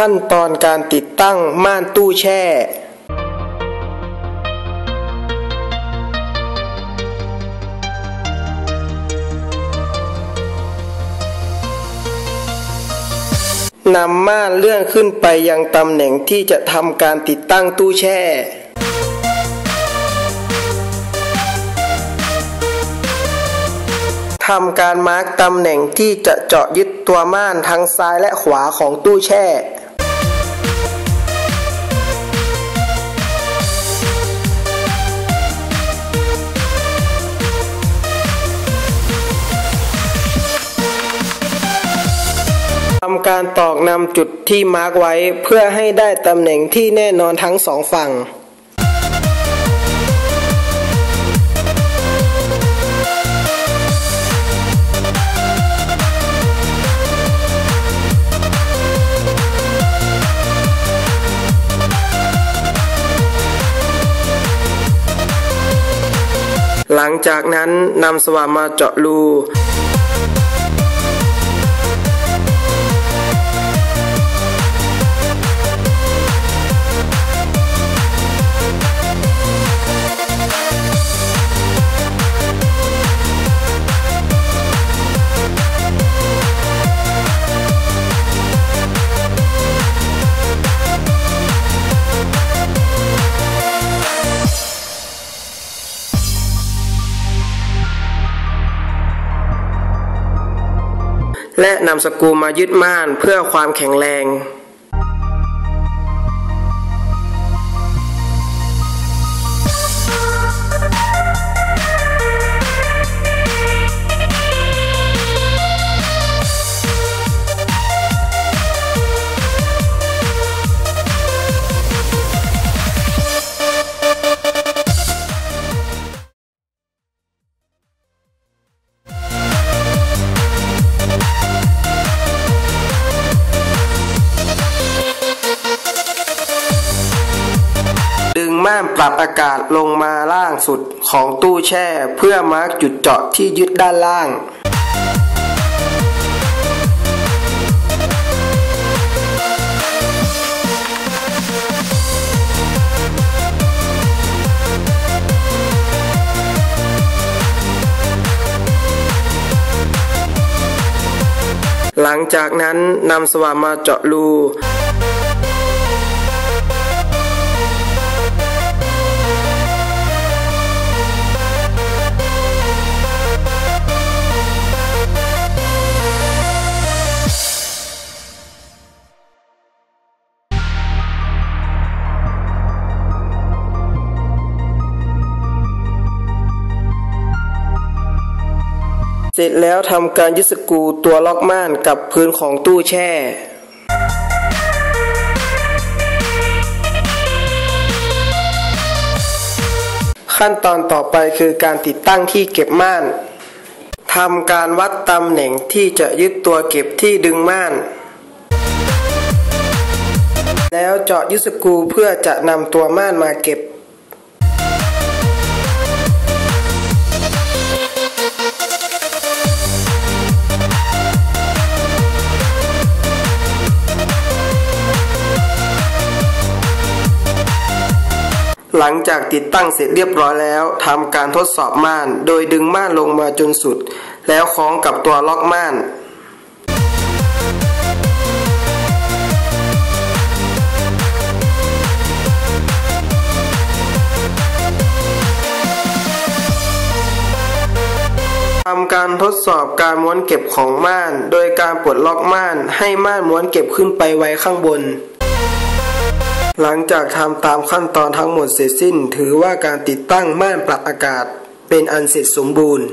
ขั้นตอนการติดตั้งม่านตู้แช่ นำม่านเลื่อนขึ้นไปยังตำแหน่งที่จะทำการติดตั้งตู้แช่ทำการมาร์กตำแหน่งที่จะเจาะยึดตัวม่านทั้งซ้ายและขวาของตู้แช่ การตอกนำจุดที่มาร์กไว้ เพื่อให้ได้ตำแหน่งที่แน่นอนทั้งสองฝั่งหลังจากนั้นนำสว่านมาเจาะรู และนำสกูมายึดม่านเพื่อความแข็งแรง ปรับอากาศลงมาล่างสุดของตู้แช่ เพื่อมาร์กจุดเจาะที่ยึดด้านล่างหลังจากนั้นนำสว่านมาเจาะรู เสร็จแล้วทำการยึดสกูตัวล็อกม่านกับพื้นของตู้แช่ขั้นตอนต่อไปคือการติดตั้งที่เก็บม่าน ทำการวัดตำแหน่งที่จะยึดตัวเก็บที่ดึงม่าน แล้วเจาะยึดสกูเพื่อจะนำตัวม่านมาเก็บ หลังจากติดตั้งเสร็จเรียบร้อยแล้วทำการทดสอบม่าน โดยดึงม่านลงมาจนสุด แล้วคล้องกับตัวล็อกม่านทำการทดสอบการม้วนเก็บของม่าน โดยการปลดล็อกม่านให้ม่านม้วนเก็บขึ้นไปไว้ข้างบน หลังจากทำตามขั้นตอนทั้งหมดเสร็จสิ้น ถือว่าการติดตั้งม่านปรับอากาศเป็นอันเสร็จสมบูรณ์